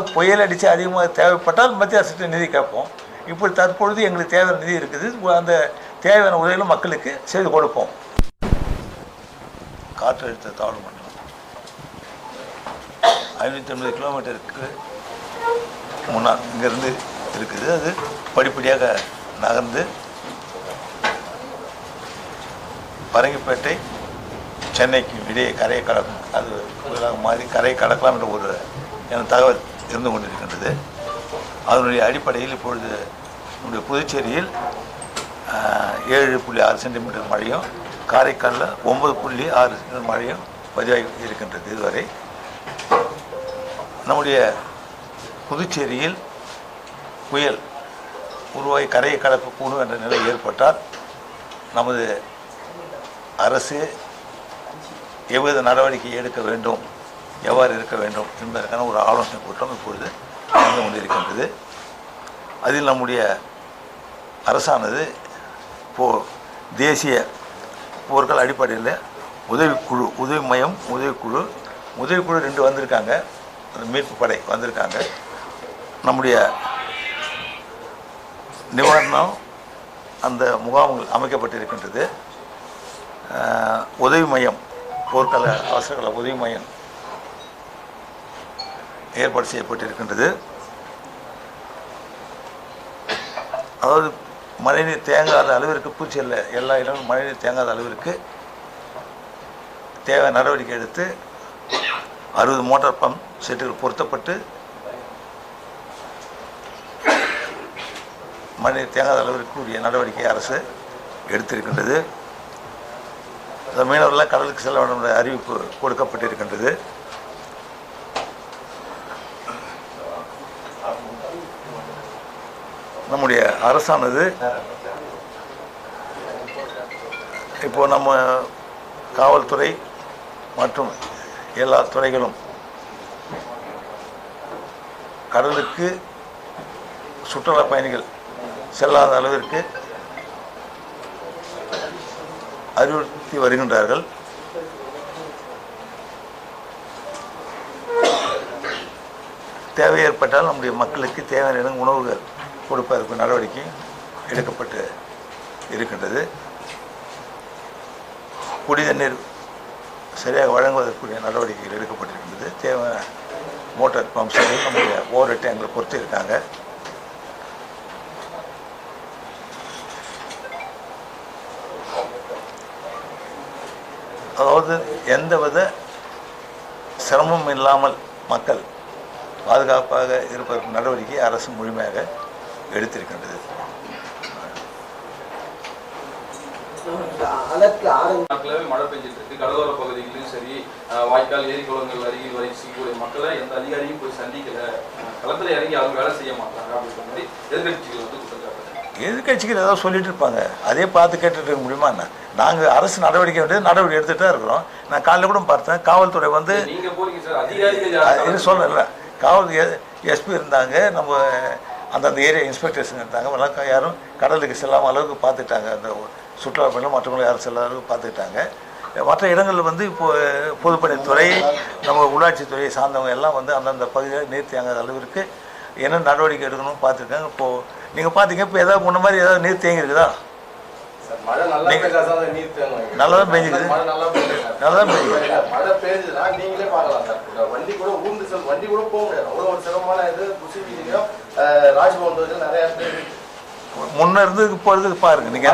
அதாவது புயல் அடித்து அதிகமாக தேவைப்பட்டால் மத்திய அரசு நிதி கேட்போம். இப்படி தற்பொழுது எங்களுக்கு தேவையான நிதி இருக்குது. அந்த தேவையான உதவிகளும் மக்களுக்கு செய்து கொடுப்போம். காற்றழுத்த தாழ்வு மண்டலம் ஐநூற்றி ஐம்பது கிலோமீட்டருக்கு முன்னால் இங்கேருந்து இருக்குது. அது படிப்படியாக நகர்ந்து பரங்கிப்பேட்டை சென்னைக்கு இடையே கரையை கடக்கும். அது மாதிரி மாறி கரையை கடக்கலாம் என்ற ஒரு எனக்கு தகவல் இருந்து கொண்டிருக்கின்றது. அதனுடைய அடிப்படையில் இப்பொழுது நம்முடைய புதுச்சேரியில் ஏழு புள்ளி ஆறு சென்டிமீட்டர் மழையும் காரைக்காலில் ஒன்பது புள்ளி ஆறு சென்டிமீட்டர் மழையும் பதிவாகி இருக்கின்றது இதுவரை. நம்முடைய புதுச்சேரியில் புயல் உருவாகி கரையை கடக்கக்கூடும் என்ற நிலை ஏற்பட்டால் நமது அரசு எவ்வித நடவடிக்கை எடுக்க வேண்டும் எவ்வாறு இருக்க வேண்டும் என்பதற்கான ஒரு ஆலோசனை கூட்டம் இப்பொழுது நடந்து கொண்டிருக்கின்றது. அதில் நம்முடைய அரசானது இப்போ தேசிய போர்கள் அடிப்படையில் உதவிக்குழு உதவி மையம் உதவிக்குழு உதவிக்குழு ரெண்டு வந்திருக்காங்க. அந்த மீட்பு படை வந்திருக்காங்க. நம்முடைய நிவாரணம் அந்த முகாம்கள் அமைக்கப்பட்டிருக்கின்றது. உதவி மையம் போர்க்கால அவசரகால உதவி மையம் ஏற்பாடு செய்யப்பட்டிருக்கின்றது. அதாவது மழைநீர் தேங்காத அளவிற்கு பூச்சியில் எல்லா இடங்களும் மழைநீர் தேங்காத அளவிற்கு தேவை நடவடிக்கை எடுத்து அறுபது மோட்டார் பம்ப் செட்டுகள் பொருத்தப்பட்டு மழைநீர் தேங்காத அளவிற்கு உரிய நடவடிக்கை அரசு எடுத்திருக்கின்றது. அந்த மீனவர்கள்லாம் கடலுக்கு செல்ல வேண்டும் என்ற அறிவிப்பு கொடுக்கப்பட்டிருக்கின்றது. நம்முடைய அரசானது. இப்போ நம்ம காவல்துறை மற்றும் எல்லா துறைகளும் கடலுக்கு சுற்றுலா பயணிகள் செல்லாத அளவிற்கு அறிவுறுத்தி வருகின்றார்கள். தேவை ஏற்பட்டால் நம்முடைய மக்களுக்கு தேவையான உணவுகள் கொடுப்பதற்கு நடவடிக்கை எடுக்கப்பட்டு இருக்கின்றது. குடி தண்ணீர் சரியாக வழங்குவதற்குரிய நடவடிக்கைகள் எடுக்கப்பட்டிருக்கின்றது. தேவையான மோட்டார் பம்ப்ஸுகள் நம்முடைய ஓவர் டேங்கில் பொறுத்து இருக்காங்க. அதாவது எந்தவித சிரமம் இல்லாமல் மக்கள் பாதுகாப்பாக இருப்பதற்கு நடவடிக்கை அரசு முழுமையாக எடுத்திருக்கின்றது. அலர்ட் ஆரம்பி நாட்களாவே மழை பெஞ்சிட்டு இருக்கு கடலோர பகுதிகளிலும் சரி வாய்க்கால் ஏரி குளங்கள் அருகில் வரை செய்யக்கூடிய மக்களை எந்த அதிகாரியும் போய் சந்திக்கல. அஹ், களத்துல இறங்கி அவங்க வேலை செய்ய மாட்டாங்க அப்படின்ற மாதிரி எதிர்கட்சிகள் வந்து எதிர்கட்சிகள் ஏதாவது சொல்லிட்டு இருப்பாங்க. அதே பார்த்து கேட்டுட்டு இருக்க முடியுமா என்ன? நாங்கள் அரசு நடவடிக்கை வேண்டியது நடவடிக்கை எடுத்துகிட்டு தான் இருக்கிறோம். நான் காலையில் கூட பார்த்தேன். காவல்துறை வந்து நீங்க போறீங்க சார். அதிகாரிகள் காவல் எஸ்பி இருந்தாங்க. நம்ம அந்தந்த ஏரியா இன்ஸ்பெக்டர்ஸுங்க இருந்தாங்க எல்லாம் யாரும் கடலுக்கு செல்லாமல் அளவுக்கு பார்த்துட்டாங்க. அந்த சுற்றுலா பயணிகள் மற்றவங்களும் யாரும் செல்லாத அளவுக்கு பார்த்துக்கிட்டாங்க. மற்ற இடங்களில் வந்து இப்போ பொதுப்பணித்துறை நம்ம உள்ளாட்சித்துறை சார்ந்தவங்க எல்லாம் வந்து அந்தந்த பகுதியில் நீர் தேங்காத அளவிற்கு என்ன நடவடிக்கை எடுக்கணும்னு பார்த்துருக்காங்க. இப்போது நீங்கள் பார்த்தீங்க இப்போ ஏதாவது முன்ன மாதிரி ஏதாவது நீர் தேங்கி இருக்குதா? சார், மழை நல்லா தான். மழை நல்லா தான் பெய்யுது. மழை பெய்யுதுன்னா நீங்களே பார்க்கலாம் சார். இந்த வண்டி கூட ஊர்ந்து செல் வண்டி கூட போக முடியாது அவ்வளவு ஒரு சிரமமான இது குசி வீதியிலும் ராஜ்பவன் பகுதியில் நிறைய பேர் இருக்கு. முன்ன இருந்து இப்போ இருந்து பாருங்க. நீங்க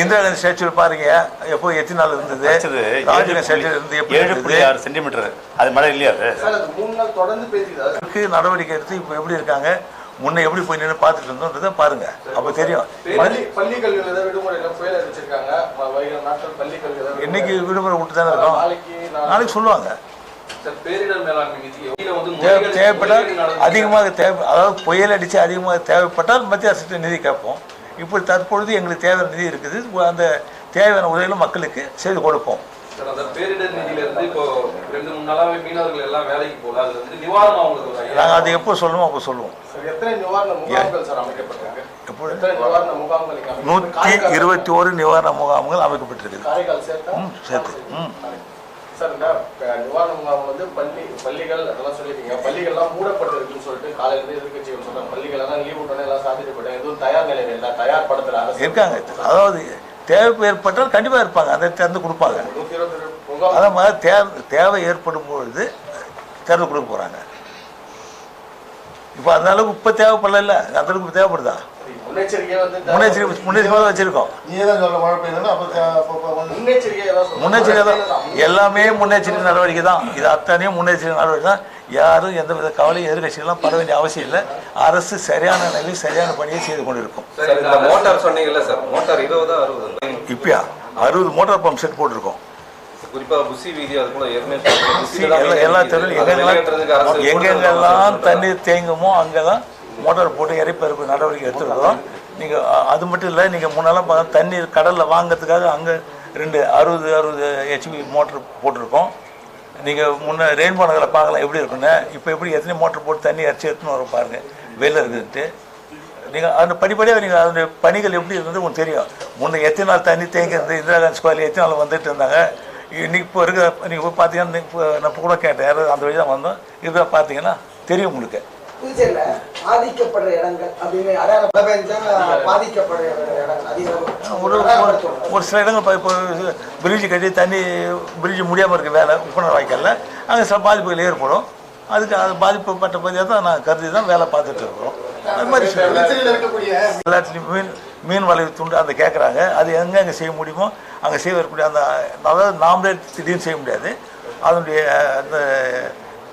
இந்திரா காந்தி ஸ்டாச்சு பாருங்க. எப்போ எத்தனை நாள் இருந்தது? ராஜீவ் ஸ்டாச்சு இருந்து எப்படி ஏழு ஆறு சென்டிமீட்டர் அது மழை இல்லையா அது? சார் அது மூணு நாள் தொடர்ந்து அதுக்கு நடவடிக்கை எடுத்து இப்போ எப்படி இருக்காங்க? முன்ன எப்படி போய் நின்று பார்த்துட்டு இருந்தோன்றதை பாருங்க. அப்போ தெரியும். பள்ளி கல்வியில் விடுமுறையில புயல் அறிவிச்சிருக்காங்க இன்னைக்கு விடுமுறை. விட்டு தானே இருக்கோம். நாளைக்கு நாளை- நாளைக்கு சொல்லுவாங்க. தேவைப்பட்டால் அதிகமாக தேவை அதாவது புயல் அடித்து அதிகமாக தேவைப்பட்டால் மத்திய அரசு நிதி கேட்போம். இப்படி தற்பொழுது எங்களுக்கு தேவையான நிதி இருக்குது. அந்த தேவையான உதவிகளும் மக்களுக்கு செய்து கொடுப்போம். நாங்கள் அது எப்போ சொல்லுவோம் அப்போ சொல்லுவோம். சார், எத்தனை நிவாரண முகாம்கள் சார் அமைக்கப்பட்டிருக்கு? எப்போ எத்தனை நிவாரண முகாம்கள் இங்க அமைக்கப்பட்டிருக்கு? நூற்றி இருபத்தி ஒரு நிவாரண முகாம்கள் அமைக்கப்பட்டிருக்குது. ம் சேர்த்து. ம். சார் இந்த நிவாரண முகாம் வந்து பள்ளி பள்ளிகள் அதெல்லாம் சொல்லிருக்கீங்க பள்ளிகள்லாம் மூடப்பட்டிருக்குன்னு சொல்லிட்டு காலையில இருந்து எதிர்க்கட்சிகள் சொல்றாங்க பள்ளிகள் எல்லாம் லீவ் விட்டோன்னே எல்லாம் சாத்திட்டு போயிட்டாங்க. எதுவும் தயார் நிலையில இல்ல. தயார் படுத்தல இருக்காங்க. அதாவது தேவை ஏற்பட்டால் கண்டிப்பாக இருப்பாங்க. அதை திறந்து கொடுப்பாங்க. அதே மாதிரி தேவை தேவை ஏற்படும் பொழுது திறந்து கொடுக்க போகிறாங்க இப்போ அந்த அளவுக்கு இப்போ தேவைப்படல அந்த அளவுக்கு தேவைப்படுதா? முன்னெச்சரிக்கை முன்னெச்சரிக்கை வச்சுருக்கோம். நீ தான் சொல்ல மழை அப்போ வந்து முன்னெச்சரிக்கை தான். எல்லாமே முன்னெச்சரிக்கை நடவடிக்கை தான். இது அத்தனையும் முன்னெச்சரிக்கை நடவடிக்கை தான். யாரும் எந்த வித கவலையும் எதிர்கட்சிகள்லாம் பட வேண்டிய அவசியம் இல்லை. அரசு சரியான நிலையில் சரியான பணியை செய்து கொண்டிருக்கும். மோட்டார் சொன்னீங்கல்ல சார். மோட்டார் இருபதா அறுபது? இப்பயா? அறுபது மோட்டார் பம்ப் செட் போட்டிருக்கோம். எங்கெங்கெல்லாம் தண்ணீர் தேங்குமோ அங்கெல்லாம் மோட்டார் போட்டு இறைப்பதற்கு நடவடிக்கை எடுத்துருக்கோம் நீங்கள் அது மட்டும் இல்லை நீங்கள் முன்னெல்லாம் பார்த்தா தண்ணீர் கடலில் வாங்கிறதுக்காக அங்கே ரெண்டு அறுபது அறுபது ஹெச்பி மோட்ரு போட்டிருக்கோம். நீங்கள் முன்னே ரெயின்போ நகரில் பார்க்கலாம் எப்படி இருக்குன்னு. இப்போ எப்படி எத்தனை மோட்ரு போட்டு தண்ணி அரைச்சி எடுத்துன்னு வர பாருங்கள் வெளில இருக்குதுன்ட்டு நீங்கள் அந்த படிப்படியாக நீங்கள் அதனுடைய பணிகள் எப்படி இருந்தது உங்களுக்கு தெரியும். முன்னே எத்தனை நாள் தண்ணி தேங்கி இந்திரா காந்தி ஸ்கொயரில் எத்தனை நாள் வந்துட்டு இருந்தாங்க. இன்றைக்கி இப்போ இருக்க நீங்கள் போய் பார்த்தீங்கன்னா இப்போ நான் இப்போ கூட கேட்டேன். யாராவது அந்த வழி தான் வந்தோம். இதில் பார்த்தீங்கன்னா தெரியும் உங்களுக்கு. புதுச்சேரியில பாதிக்கப்படுற இடங்கள் அப்படின்னு அடையாளம் பாதிக்கப்படுற இடங்கள் அதிகம். ஒரு சில இடங்கள் இப்போ இப்போ பிரிட்ஜ் கட்டி தண்ணி பிரிட்ஜ் முடியாமல் இருக்க வேலை உப்புணர் வாய்க்காலில். அங்கே சில பாதிப்புகள் ஏற்படும். அதுக்கு அது பாதிப்புப்பட்ட பகுதியாக தான் நான் கருதி தான் வேலை பார்த்துட்டு இருக்கிறோம். அது மாதிரி எல்லாத்துலேயும் மீன் மீன் வலை துண்டு அந்த கேட்குறாங்க அது எங்கே அங்கே செய்ய முடியுமோ அங்கே செய்ய வரக்கூடிய அந்த அதாவது நாமளே திடீர்னு செய்ய முடியாது. அதனுடைய அந்த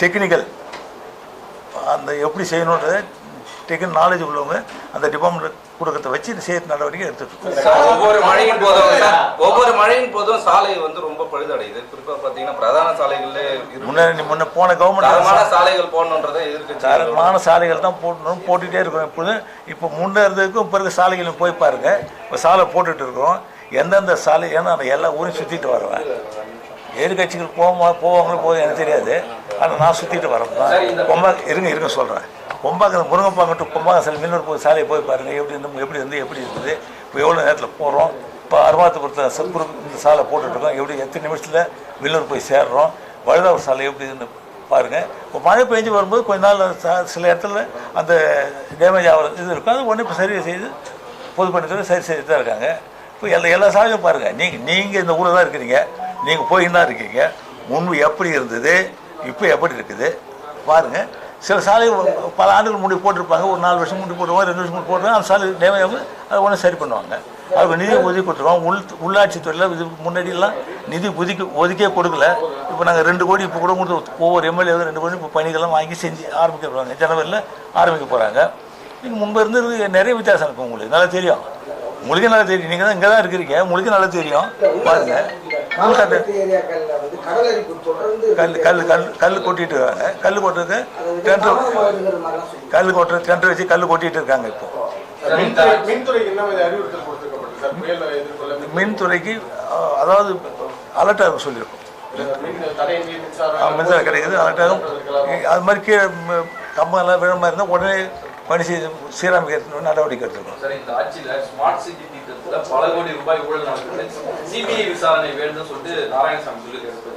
டெக்னிக்கல் அந்த எப்படி செய்யணுன்றத டெக்னிக் நாலேஜ் உள்ளவங்க அந்த டிபார்ட்மெண்ட் கொடுக்கறத வச்சு இந்த செய்ய நடவடிக்கை எடுத்துட்டு ஒவ்வொரு மழையின் போதும் ஒவ்வொரு மழையின் போதும் சாலை வந்து ரொம்ப பழுதடையுது. குறிப்பா பாத்தீங்கன்னா பிரதான சாலைகள்ல இரு- முன்ன முன்ன போன தரமான கவர்மெண்ட் சாலைகள் போடணுன்றதை எதிர்க்கட்சி தரமான சாலைகள் தான் போடணும் போட்டுகிட்டே இருக்கோம் இப்போது இப்போ முன்னே இருந்ததுக்கும் இப்போ இருக்க சாலைகளும் போய் பாருங்க. இப்போ சாலை போட்டுட்டு இருக்கோம். எந்தெந்த சாலை ஏன்னா நான் எல்லா ஊரையும் சுற்றிட்டு வருவேன் எதிர்கட்சிகள் போமா போவாங்களோ போதும் எனக்கு தெரியாது. ஆனால் நான் சுற்றிட்டு வரேன். தான் இருங்க இருங்க சொல்கிறேன் ஒம்பாக்கிற முருங்கப்பா மட்டும் முருங்கப்பாங்கட்டு சில மின்னூர் போய் சாலையை போய் பாருங்கள் எப்படி இருந்து எப்படி இருந்து எப்படி இருக்குது இப்போ எவ்வளோ நேரத்தில் போகிறோம் இப்போ அருமாத்தபுரத்தில் செப்புரு இந்த சாலை போட்டுட்ருக்கோம் எப்படி எத்தனை நிமிஷத்தில் மில்லூர் போய் சேர்றோம்? வழுதாவூர் சாலை எப்படி இருந்து பாருங்கள் இப்போ மழை பெஞ்சு வரும்போது கொஞ்ச நாள் சில இடத்துல அந்த டேமேஜ் ஆகிற இது இருக்கும். அது ஒன்று இப்போ சரி செய்து பொதுப்பணித்துறை சரி செய்து தான் இருக்காங்க. இப்போ எல்லா எல்லா சாலையும் பாருங்கள் நீங்கள் நீங்கள் இந்த ஊரில் தான் இருக்கிறீங்க. நீங்கள் போயின்னு தான் இருக்கீங்க. முன்பு எப்படி இருந்தது? இப்போ எப்படி இருக்குது? பாருங்கள் சில சாலை பல ஆண்டுகள் முடி போட்டிருப்பாங்க. ஒரு நாலு வருஷம் முடி போட்டுருவாங்க ரெண்டு வருஷம் முடி போட்டுருவாங்க அந்த சாலை ஆகும் அதை ஒன்று சரி பண்ணுவாங்க. அதுக்கு நிதி ஒதுக்கி கொடுத்துருவோம் உள் உள்ளாட்சி துறையில் இது முன்னாடியெல்லாம் நிதி ஒதுக்கி ஒதுக்கியே கொடுக்கல. இப்போ நாங்கள் ரெண்டு கோடி இப்போ கூட கொடுத்து ஒவ்வொரு எம்எல்ஏ ரெண்டு கோடி இப்போ பணிகள்லாம் வாங்கி செஞ்சு ஆரம்பிக்க போகிறாங்க ஜனவரியில் ஆரம்பிக்க போகிறாங்க நீங்கள் முன்பு இருந்தது நிறைய வித்தியாசம் இருக்கும் உங்களுக்கு. நல்லா தெரியும். உங்களுக்கு நல்லா தெரியும். நீங்கள் தான் இங்கே தான் இருக்கிறீங்க உங்களுக்கு நல்லா தெரியும். பாருங்க. கல் கல் கல் கல் கொட்டிட்டு இருக்காங்க கல் கொட்டுறதுக்கு டெண்டர் கல் கொட்டுற டெண்டர் வச்சு கல் கொட்டிட்டு இருக்காங்க இப்போ மின்துறை மின்துறைக்கு அதாவது அலர்ட்டாக சொல்லியிருக்கோம். மின்சாரம் கிடைக்குது அலர்ட்டாகும் அது மாதிரி கீழே ம- கம்பங்கள்லாம் விழ மாதிரி இருந்தால் உடனே பணி செய்து சீரமைக்க நடவடிக்கை எடுத்துருக்கோம் சார் இந்த ஆட்சியில ஸ்மார்ட் சிட்டி திட்டத்துல பல கோடி ரூபாய் ஊழல் நடக்குது. சிபிஐ விசாரணை வேண்டும்னு சொல்லிட்டு நாராயணசாமி சொல்லியிருக்காரு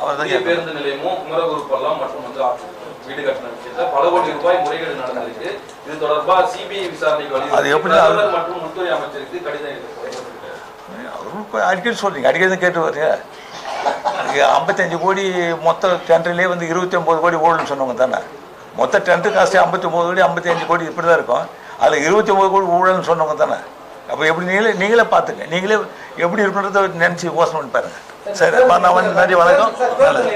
அவர் தான் பேருந்து நிலையமும் குமரகுருப்பெல்லாம் மற்றும் வந்து வீடு கட்டின விஷயத்துல பல கோடி ரூபாய் முறைகேடு நடந்திருக்கு. இது தொடர்பா சிபிஐ விசாரணைக்கு அது எப்படி மற்றும் உள்துறை அமைச்சருக்கு கடிதம். அவரும் அடிக்கடி சொல்றீங்க. அடிக்கடி தான் கேட்டு வரீங்க. ஐம்பத்தஞ்சு கோடி மொத்த டெண்டர்லேயே வந்து இருபத்தி ஒம்பது கோடி ஓடுன்னு சொன்னவங்க தானே. மொத்த டெண்டர் காஸ்ட்டு ஐம்பத்தி ஒம்பது கோடி ஐம்பத்தி அஞ்சு கோடி இப்படி தான் இருக்கும். அதில் இருபத்தி ஒம்பது கோடி ஊழல்னு சொன்னவங்க தானே. அப்போ எப்படி நீங்களே நீங்களே பார்த்துங்க. நீங்களே எப்படி இருக்குன்றத நினச்சி யோசனை பண்ணி பாருங்க. சரி நான் வந்து நன்றி வணக்கம். நல்லது.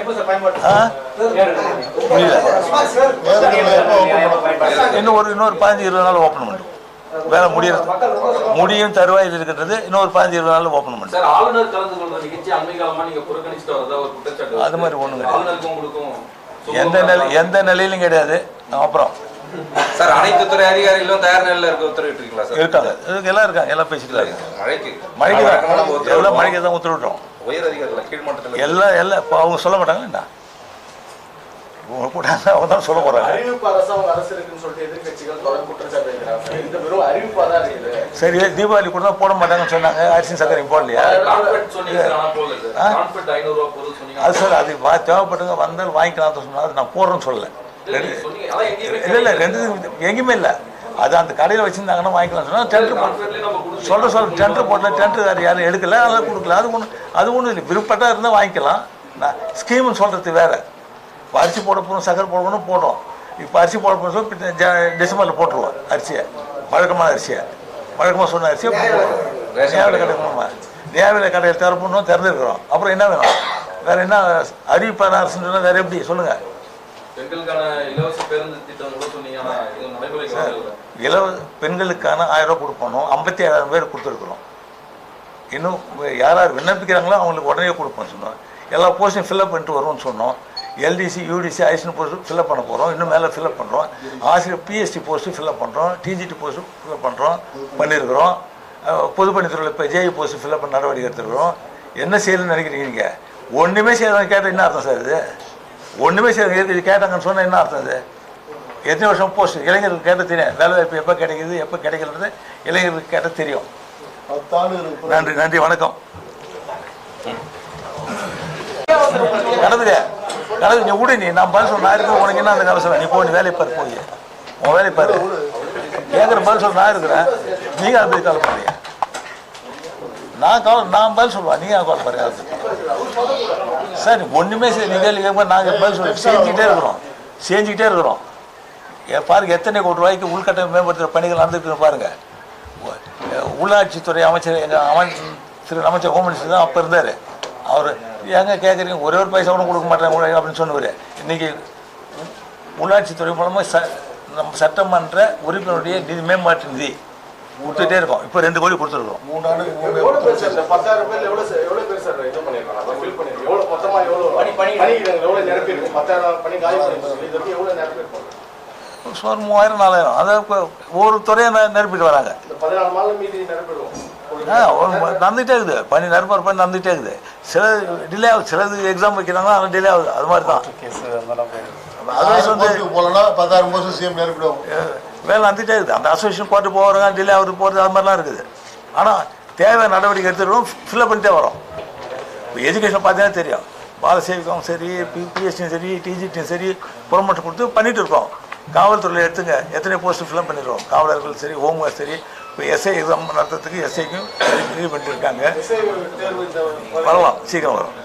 இன்னும் ஒரு இன்னொரு பதினஞ்சு இருபது நாள் ஓப்பன் பண்ணும் வேலை முடியும் முடியும் தருவாயில் இருக்கின்றது. இன்னொரு பதினஞ்சு இருபது நாள் ஓப்பன் பண்ணும் அது மாதிரி உங்களுக்கும் எந்த நிலை எந்த நிலையிலும் கிடையாது. அப்புறம். சார் அனைத்து துறை அதிகாரிகளும் தயார் நிலையில இருக்க உத்தரவிட்டிருக்கீங்களா சார்? இருக்காங்க. எல்லாம் இருக்காங்க. எல்லாம் பேசிட்டு இருக்காங்க. மழைக்கு மழைக்கு தான். எல்லாம் மழைக்கு தான் உத்தரவிட்டோம் உயர் அதிகாரிகள் கீழ்மட்டத்தில் எல்லாம் எல்லாம் இப்போ அவங்க சொல்ல மாட்டாங்க என்ன? அவங்க தான் சொல்ல போகிறாங்க அறிவிப்பு அரசு அவங்க அரசு இருக்குன்னு சொல்லிட்டு எதிர்க்கட்சிகள் தொடர் குற்றச்சாட்டு வைக்கிறாங்க. சார். இந்த வெறும் அறிவிப்பா தான் இருக்குது. சரி தீபாவளி கூட தான் போட மாட்டாங்கன்னு சொன்னாங்க. அரிசி சக்கரை போடலையா? கான்ஃபிடன்ட் சொன்னீங்க சார், ஆனா போடல. சார். ஆ? கான்ஃபிடன்ட் 500 ரூபா போதும் சொன்னீங்க. அது சார் அது தேவைப்பட்டவங்க வந்தாலும் வாங்கிக்கலாம் சொன்னால் அது நான் போடுறேன்னு சொல்லலை. இல்ல, சொன்னீங்க. இல்லை ரெண்டு எங்கேயுமே இல்லை. அது அந்த கடையில் வச்சுருந்தாங்கன்னா வாங்கிக்கலாம் சொன்னால் டெண்டர் போட்டு சொல்ற சொல்ல டெண்டர் போடல டெண்டர் வேறு யாரும் எடுக்கல. அதெல்லாம் கொடுக்கல. அது ஒன்று அது இல்லை. விருப்பப்பட்டா இருந்தால் வாங்கிக்கலாம். நான் ஸ்கீம்னு சொல்கிறது வேறு. அரிசி போட போகணும் சக்கரை போட போகணும் போடுறோம் இப்போ அரிசி போட போகிறோம் இப்போ ஜ- டிசம்பரில் போட்டுருவோம் அரிசியை. வழக்கமான அரிசியை. வழக்கமாக சொன்ன அரிசியை நேவில கிடைக்கணுமா நேவில கடையில் திறப்பணும் திறந்துருக்குறோம். அப்புறம் என்ன வேணும்? வேறு என்ன அறிவிப்பான அரசுன்னு சொன்னால் வேறு எப்படி? சொல்லுங்கள் இலவ பெண்களுக்கான ஆயிரம் ரூபாய் கொடுப்பணும் ஐம்பத்தி ஏழாயிரம் பேர் கொடுத்துருக்குறோம். இன்னும் யார் யார் விண்ணப்பிக்கிறாங்களோ அவங்களுக்கு உடனே கொடுப்போம் சொன்னோம். எல்லா போஸ்ட்டையும் ஃபில்அப் பண்ணிட்டு வருவோம்னு சொன்னோம். எல்டிசி யூடிசி ஐசின் போஸ்ட்டு ஃபில்அப் பண்ண போகிறோம் இன்னும் மேலே ஃபில்அப் பண்ணுறோம் ஆசிரியர் பிஎஸ்டி போஸ்ட்டு ஃபில்அப் பண்ணுறோம் டிஜிடி போஸ்ட்டு ஃபில்அப் பண்ணுறோம் பண்ணியிருக்கிறோம் பொதுப்பணித்துறையில் இப்போ ஜேஇ போஸ்ட்டு ஃபில்அப் பண்ண நடவடிக்கை எடுத்துருக்கிறோம். என்ன செய்யணும்னு நினைக்கிறீங்க நீங்கள் ஒன்றுமே செய்யறவங்க கேட்டால் என்ன அர்த்தம் சார் இது? ஒன்றுமே செய்யறது இது கேட்டாங்கன்னு சொன்னால் என்ன அர்த்தம் இது? எத்தனை வருஷம் போஸ்ட் இளைஞர்களுக்கு கேட்டால் தெரியும். வேலை வாய்ப்பு எப்போ கிடைக்குது எப்போ கிடைக்கிறது இளைஞர்களுக்கு கேட்டால் தெரியும். நன்றி நன்றி வணக்கம். நடந்துக்க. கடவுள் நீ விடு நீ. நான் பதில் சொல்ல நான் இருக்கேன் உனக்கு என்ன அந்த கதை சொல்ல? நீ போ நீ வேலையை பாரு போய். உன் வேலையை பாரு. கேட்குற பதில் சொல்ல நான் இருக்கிறேன் நீங்கள் அதை போய் கால் பண்ணுறீங்க நான் கவலை நான் பதில் சொல்லுவேன் நீங்கள் கால் பாருங்க சார் ஒண்ணுமே ஒன்றுமே சரி நீங்கள் கேள்வி கேட்கும் நாங்கள் பதில் சொல்லி செஞ்சுக்கிட்டே இருக்கிறோம். செஞ்சுக்கிட்டே இருக்கிறோம். ஏ, பாருங்க எத்தனை கோடி ரூபாய்க்கு உள்கட்டமைப்பு மேம்படுத்துகிற பணிகள் நடந்துருக்கு பாருங்க. உள்ளாட்சித்துறை அமைச்சர் எங்கள் அமைச்சர் திரு அமைச்சர் ஹோம் மினிஸ்டர் தான் அப்போ இருந்தார். அவர் ஏங்க கேட்குறீங்க ஒரே ஒரு பைசா கூட கொடுக்க மாட்டாங்க அப்படின்னு சொன்னவர். இன்னைக்கு உள்ளாட்சித்துறை மூலமாக ச நம்ம சட்டமன்ற உறுப்பினருடைய நிதி மேம்பாட்டு நிதி கொடுத்துட்டே இருக்கோம். இப்போ ரெண்டு கோடி கொடுத்துருக்கோம் மூணு பணி பணி. பணி இருக்கும் சுமார் மூவாயிரம் நாலாயிரம். அதை இப்போ ஒரு துறையை நெ- நிரப்பிட்டு வராங்க. நடந்துகிட்டே இருக்குது. பணி நிரப்பர் பண்ணி நடந்துகிட்டே இருக்குது. சில டிலே ஆகுது. சிலது எக்ஸாம் வைக்கிறாங்க அது டிலே ஆகுது. அது மாதிரி தான் அதர்வைஸ் வந்து போகலன்னா பத்தாயிரம் போஸ்ட் சிஎம் அஹ், வேலை நடந்துகிட்டே இருக்குது. அந்த அசோசியேஷன் கோர்ட்டு போகிறாங்க டிலே ஆகுது போகிறது அது மாதிரிலாம் இருக்குது. ஆனால் தேவையான நடவடிக்கை எடுத்துக்கிறோம் ஃபில்அப் பண்ணிட்டே வரோம். இப்போ எஜுகேஷன் பார்த்தீங்கன்னா தெரியும். பாலசேவிக்கும் சரி பி பிஎஸ்டியும் சரி டிஜிடியும் சரி ப்ரொமோஷன் கொடுத்து பண்ணிட்டு இருக்கோம். காவல்துறையில் எடுத்துங்க. எத்தனை போஸ்ட் ஃபில்அப் பண்ணிடுறோம். காவலர்கள் சரி ஹோம்கார்ட் சரி இப்போ எஸ்ஐ எக்ஸாம் நடத்துறதுக்கு எஸ்ஐக்கும் ரெடி பண்ணிட்டு இருக்காங்க எஸ்ஐ தேர்வு இந்த வரலாம் சீக்கிரம் வரும்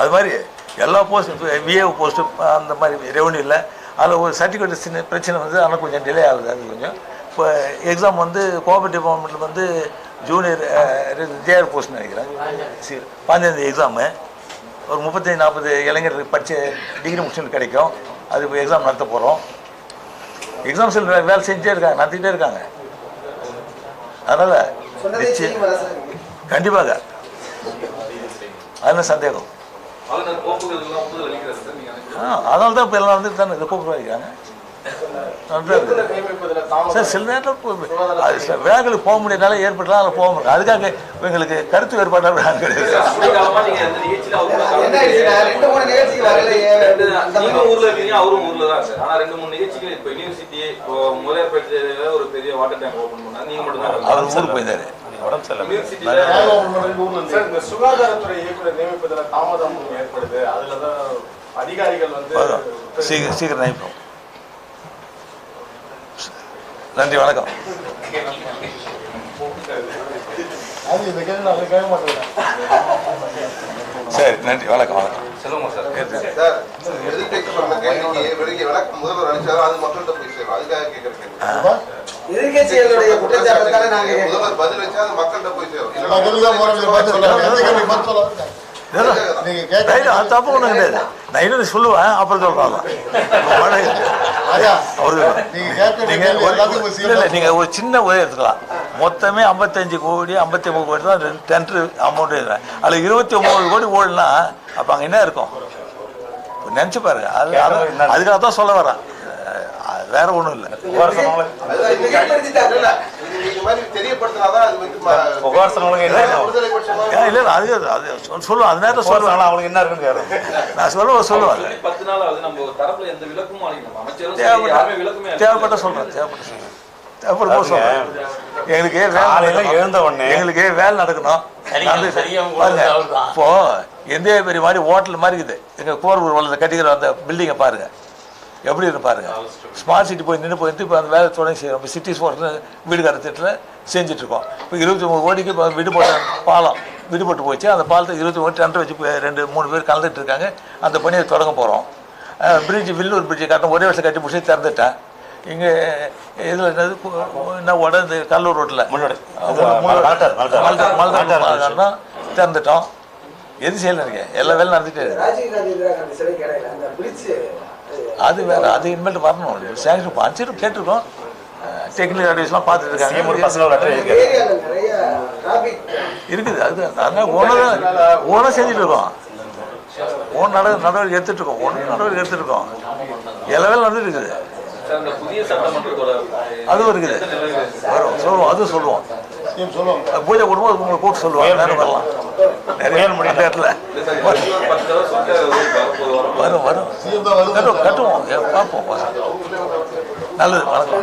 அது மாதிரி எல்லா போஸ்ட் விஏஓ போஸ்ட்டு அந்த மாதிரி ரெவன்யூ இல்லை. அதில் ஒரு சர்டிஃபிகேட் சின்ன பிரச்சனை வந்து ஆனால் கொஞ்சம் டிலே ஆகுது அது கொஞ்சம். இப்போ எக்ஸாம் வந்து கோஆபரேட்டிவ் டிபார்ட்மெண்ட்டில் வந்து ஜூனியர் ஜேஆர் போஸ்ட்னு நினைக்கிறேன். சரி பதினஞ்சு எக்ஸாமு ஒரு முப்பத்தஞ்சு நாற்பது இளைஞர்களுக்கு படித்த டிகிரி முடிச்சுட்டு கிடைக்கும். அது இப்போ எக்ஸாம் நடத்த போகிறோம் எக்ஸாம்ஸ் வேலை செஞ்சுட்டே இருக்காங்க நடத்திக்கிட்டே இருக்காங்க. அதனால் கண்டிப்பாக. அதில் சந்தேகம். அதனால தான் இப்போ எல்லாம் வந்து தானே இதை கூப்பிட்டு வைக்கிறாங்க சார் சில நேரத்தில் அது சில வேலைகளுக்கு போக முடியாதால ஏற்பட்டாலும் அதில் போக முடியும் அதுக்காக எங்களுக்கு கருத்து நிகழ்ச்சியில அவரு கூட என்ன ஆயிடுச்சுன்னா ரெண்டு மூணு நிகழ்ச்சிக்கு வரலையே. ரெண்டு அந்த நீங்க மாதிரி. ஊர்ல இருக்கீங்க அவரும் ஊர்ல தான் சார். ஆனா ரெண்டு மூணு நிகழ்ச்சிகள் இப்போ யூனிவர்சிட்டி இப்போ முதலியார்பேட்டையில ஒரு பெரிய வாட்டர் டேங்க் ஓபன் பண்ணாங்க. நீங்க மட்டும் தான் அவர் ஊருக்கு போயிருந்தாரு உடம்பு சரியில்லை. சுகாதாரத்துறை இயக்குனர் நியமிப்பதுல தாமதம் ஏற்படுது. அதுலதான் அதிகாரிகள் வந்து சீக்கிரம் சீக்கிரம் நினைப்போம் நன்றி வணக்கம். சரி நன்றி வணக்கம் வணக்கம். செல்வமா சார். விளக்கம் முதல்வர் அளிச்சாலும் அது மக்கள்கிட்ட போய் சேரும். அதுக்காக கேட்கிற கேள்வி எதிர்கட்சிகளுடைய குற்றச்சாட்டுக்காக நாங்க. முதல்வர் பதில் வச்சா அது மக்கள்கிட்ட போய் சேரும். அது தப்பு ஒன்றும் கிடையாது. நான் இன்னும் சொல்லுவேன் அப்புறம் எல்லாத்தையும் போய் இல்ல இல்ல சீக்கிரம் நீங்க ஒரு சின்ன உதவி எடுத்துக்கலாம். மொத்தமே ஐம்பத்தஞ்சு கோடி ஐம்பத்தி ஒம்பது கோடி தான் டென்ட்ரு அமௌண்ட் அதில் இருபத்தி ஒம்பது கோடி ஓடலாம் அப்போ அங்கே என்ன இருக்கும்? நினச்சி பாருங்க. அது அது- அதுக்காக தான் சொல்ல வரேன் வேற ஒன்றும் இல்லை. அது அது இல்லை இல்லை, அது அது சொல்- சொல்லுவோம் அது நேரத்தில் சொல்லுவாங்க அவங்களுக்கு என்ன இருக்குன்னு கேட்கணும் நான் சொல்லுவேன் சொல்லுவேன் சொல்லி பத்து நாள் ஆகுது நம்ம தரப்புல எந்த விளக்கமும் தேவைப்பட்ட. தேவைப்பட்ட தேவைப்பட்ட தேவைப்படும் போது சொல்கிறேன் எங்களுக்கு வேலை. எழுந்த உடனே எங்களுக்கு வேலை நடக்கணும்? அது இப்போ எந்த பெரிய மாதிரி ஹோட்டல் மாதிரி இருக்குது. எங்கள் கோரூர் வளர்ந்த கட்டிக்கிற அந்த பில்டிங்கை பாருங்க. எப்படி இருக்கு பாருங்க. ஸ்மார்ட் சிட்டி போய் நின்று போயிட்டு இப்போ அந்த வேலை தொடங்கி செய்யறோம். இப்போ சிட்டி ஸ்போர்ட்னு வீடு கட்டுறதுல செஞ்சுட்டு இருக்கோம். இப்போ இருபத்தி மூணு கோடிக்கு இப்போ வீடு போட்ட பாலம் வீடு போட்டு போச்சு. அந்த பாலத்தை இருபத்தி மூணு டெண்டர் வச்சு இப்போ ரெண்டு மூணு பேர் கலந்துட்டு இருக்காங்க. அந்த பணியை தொடங்க போகிறோம் பிரிட்ஜ் வில்லூர் பிரிட்ஜ் கட்டணும் ஒரே வருஷம் கட்டி முடிச்சு திறந்துட்டேன். இங்கே இதில் என்னது? என்ன உட இந்த கல்லூர் ரோட்டில். மல்டர் திறந்துட்டோம். எது செய்யல இருக்கேன்? எல்லா வேலையும் நடந்துட்டே அது வேற அது இனிமேல் வரணும். சேங்ஷன் பஞ்சிட்டு கேட்டிருக்கோம் டெக்னிக்கல் அட்வைஸ்லாம் பார்த்துட்டு இருக்காங்க. இருக்குது. அது அதனால ஓனர் ஓனாக செஞ்சுட்டு இருக்கோம். ஓன் நட நடவடிக்கை எடுத்துட்டு இருக்கோம். ஓன் நடவடிக்கை எடுத்துட்டு இருக்கோம். எல்லா வேலை நடந்துட்டு இருக்குது. அதுவும் இருக்குது. வரும். சொல்லுவோம். அதுவும் சொல்லுவோம். பூஜை கொடுக்கும்போது உங்களை கூப்பிட்டு சொல்லுவாங்க. நேரம் வரலாம் நிறைய வரப்போது வரும் வரும். கட்டுவோம். பார்ப்போம் நல்லது வணக்கம்.